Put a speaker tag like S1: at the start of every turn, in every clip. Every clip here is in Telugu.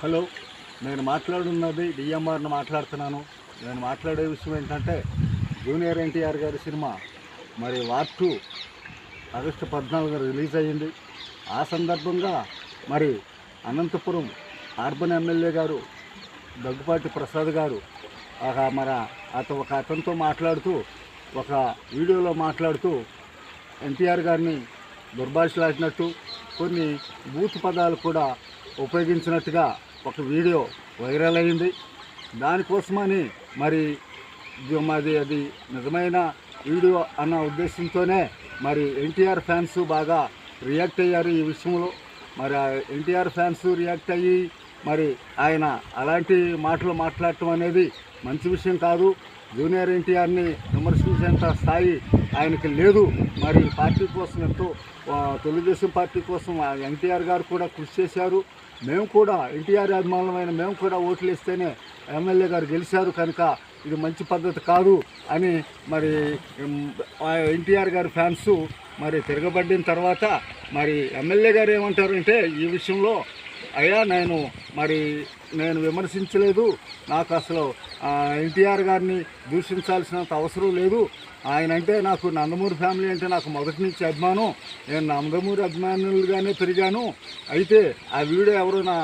S1: హలో నేను మాట్లాడున్నది డిఎంఆర్ని మాట్లాడుతున్నాను. నేను మాట్లాడే విషయం ఏంటంటే జూనియర్ ఎన్టీఆర్ గారి సినిమా మరి వార్ టూ ఆగస్టు పద్నాలుగు రిలీజ్ అయ్యింది. ఆ సందర్భంగా మరి అనంతపురం అర్బన్ ఎమ్మెల్యే గారు దగ్గుపాటి ప్రసాద్ గారు ఒక మన అత ఒక అతనితో మాట్లాడుతూ ఒక వీడియోలో మాట్లాడుతూ ఎన్టీఆర్ గారిని దుర్భాషలాడినట్టు కొన్ని బూత్ పదాలు కూడా ఉపయోగించినట్టుగా ఒక వీడియో వైరల్ అయింది. దానికోసమని మరి మాది అది నిజమైన వీడియో అన్న ఉద్దేశంతోనే మరి ఎన్టీఆర్ ఫ్యాన్స్ బాగా రియాక్ట్ అయ్యారు ఈ విషయంలో. మరి ఎన్టీఆర్ ఫ్యాన్స్ రియాక్ట్ అయ్యి మరి ఆయన అలాంటి మాటలు మాట్లాడటం అనేది మంచి విషయం కాదు. జూనియర్ ఎన్టీఆర్ని విమర్శించేంత స్థాయి ఆయనకి లేదు. మరి పార్టీ కోసం ఎంతో తెలుగుదేశం పార్టీ కోసం ఆ ఎన్టీఆర్ గారు కూడా కృషి చేశారు. మేము కూడా ఎన్టీఆర్ అభిమానులమైన మేము కూడా ఓట్లు వేస్తేనే ఎమ్మెల్యే గారు గెలిచారు కనుక ఇది మంచి పద్ధతి కాదు అని మరి ఎన్టీఆర్ గారి ఫ్యాన్స్ మరి తిరగబడిన తర్వాత మరి ఎమ్మెల్యే గారు ఏమంటారంటే ఈ విషయంలో అయ్యా నేను మరి నేను విమర్శించలేదు. నాకు అసలు ఎన్టీఆర్ గారిని దూషించాల్సినంత అవసరం లేదు. ఆయన అంటే నాకు నందమూరి ఫ్యామిలీ అంటే నాకు మొదటి నుంచి అభిమానం. నేను నందమూరి అభిమానులుగానే పెరిగాను. అయితే ఆ వీడియో ఎవరు నా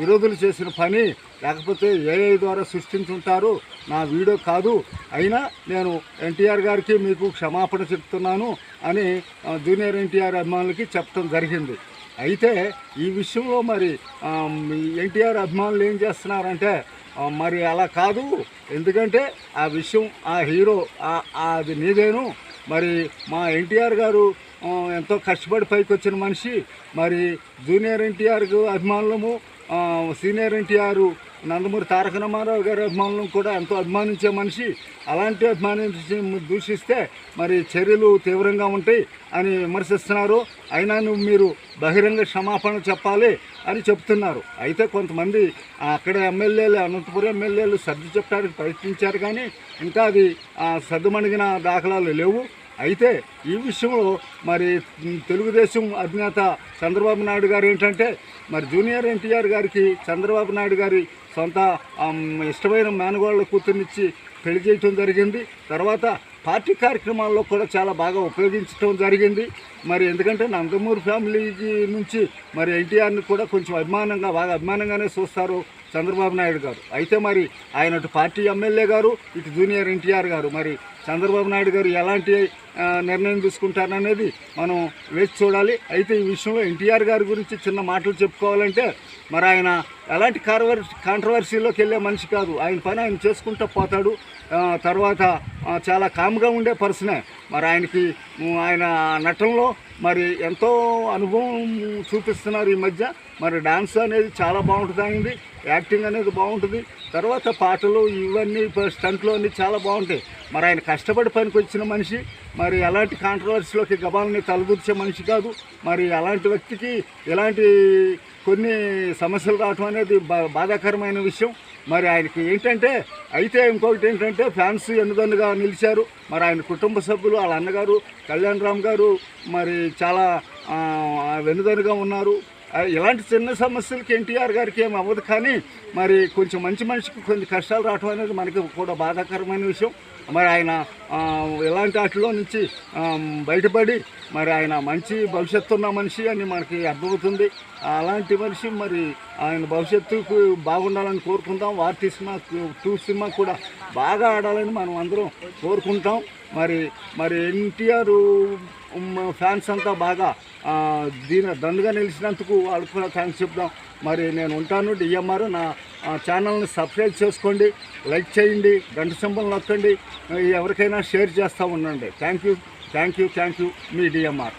S1: విరోధులు చేసిన పని లేకపోతే ఏఐ ద్వారా సృష్టించుంటారు నా వీడియో కాదు. అయినా నేను ఎన్టీఆర్ గారికి మీకు క్షమాపణ చెప్తున్నాను అని జూనియర్ ఎన్టీఆర్ అభిమానులకి చెప్పడం జరిగింది. అయితే ఈ విషయంలో మరి ఎన్టీఆర్ అభిమానులు ఏం చేస్తున్నారంటే మరి అలా కాదు. ఎందుకంటే ఆ విషయం ఆ హీరో అది నీదేను. మరి మా ఎన్టీఆర్ గారు ఎంతో కష్టపడి పైకి వచ్చిన మనిషి. మరి జూనియర్ ఎన్టీఆర్ అభిమానులము సీనియర్ ఎన్టీఆర్ నందమూరి తారక రామారావు గారి అభిమానులను కూడా ఎంతో అభిమానించే మనిషి. అలాంటి అభిమానించి దూషిస్తే మరి చర్యలు తీవ్రంగా ఉంటాయి అని విమర్శిస్తున్నారు. అయినా నువ్వు మీరు బహిరంగ క్షమాపణ చెప్పాలి అని చెప్తున్నారు. అయితే కొంతమంది అక్కడ ఎమ్మెల్యేలు అనంతపురం ఎమ్మెల్యేలు సర్ది చెప్పడానికి ప్రయత్నించారు కానీ ఇంకా అది సర్దుమణిగిన దాఖలాలు లేవు. అయితే ఈ విషయంలో మరి తెలుగుదేశం అధినేత చంద్రబాబు నాయుడు గారు ఏంటంటే మరి జూనియర్ ఎన్టీఆర్ గారికి చంద్రబాబు నాయుడు గారి సొంత ఇష్టమైన మేనగోళ్ళ కూతుర్నిచ్చి పెళ్ళి చేయటం జరిగింది. తర్వాత పార్టీ కార్యక్రమాల్లో కూడా చాలా బాగా ఉపయోగించడం జరిగింది. మరి ఎందుకంటే నందమూరి ఫ్యామిలీకి నుంచి మరి ఎన్టీఆర్ని కూడా కొంచెం అభిమానంగా బాగా అభిమానంగానే చూస్తారు చంద్రబాబు నాయుడు గారు. అయితే మరి ఆయన పార్టీ ఎమ్మెల్యే గారు ఇటు జూనియర్ ఎన్టీఆర్ గారు. మరి చంద్రబాబు నాయుడు గారు ఎలాంటి నిర్ణయం తీసుకుంటారనేది మనం వేచి చూడాలి. అయితే ఈ విషయంలో ఎన్టీఆర్ గారి గురించి చిన్న మాటలు చెప్పుకోవాలంటే మరి ఆయన ఎలాంటి కార్వర్ కాంట్రవర్సీలోకి వెళ్ళే మనిషి కాదు. ఆయన పని ఆయన చేసుకుంటూ పోతాడు. తర్వాత చాలా కామ్గా ఉండే పర్సనే. మరి ఆయనకి ఆయన నటనలో మరి ఎంతో అనుభవం చూపిస్తున్నారు ఈ మధ్య. మరి డాన్స్ అనేది చాలా బాగుంటుంది యాక్టింగ్ అనేది బాగుంటుంది. తర్వాత పాటలు ఇవన్నీ స్టంట్లు అన్నీ చాలా బాగుంటాయి. మరి ఆయన కష్టపడి పనికి వచ్చిన మనిషి మరి ఎలాంటి కాంట్రవర్సీలోకి గబాలని తలదూర్చే మనిషి కాదు. మరి అలాంటి వ్యక్తికి ఇలాంటి కొన్ని సమస్యలు రావటం అనేది బా- బాధాకరమైన విషయం. మరి ఆయనకి ఏంటంటే అయితే ఇంకొకటి ఏంటంటే ఫ్యాన్స్ ఎన్నుదన్నుగా నిలిచారు. మరి ఆయన కుటుంబ సభ్యులు వాళ్ళ అన్నగారు కళ్యాణ్ రామ్ గారు మరి చాలా ఆ, వెన్నుదన్నుగా ఉన్నారు. ఇలాంటి చిన్న సమస్యలకి ఎన్టీఆర్ గారికి ఏమి అవ్వదు. కానీ మరి కొంచెం మంచి మనిషికి కొన్ని కష్టాలు రావటం అనేది మనకి కూడా బాధాకరమైన విషయం. మరి ఆయన ఇలాంటి వాటిలో నుంచి బయటపడి మరి ఆయన మంచి భవిష్యత్తు ఉన్న మనిషి అని మనకి అర్థమవుతుంది. అలాంటి మనిషి మరి ఆయన భవిష్యత్తుకు బాగుండాలని కోరుకుంటాం వార్తీ సినిమా టూ సినిమా కూడా బాగా ఆడాలని మనం అందరం కోరుకుంటాం. మరి మరి ఎన్టీఆర్ ఫ్యాన్స్ అంతా బాగా దీని దండుగా నిలిచినందుకు వాళ్ళకి కూడా థ్యాంక్స్ చెప్దాం. మరి నేను ఉంటాను డిఎంఆర్ నా ఛానల్ని సబ్స్క్రైబ్ చేసుకోండి లైక్ చేయండి గంట సింబల్ నొక్కండి ఎవరికైనా షేర్ చేస్తూ ఉండండి. Thank you thank you thank you me DMR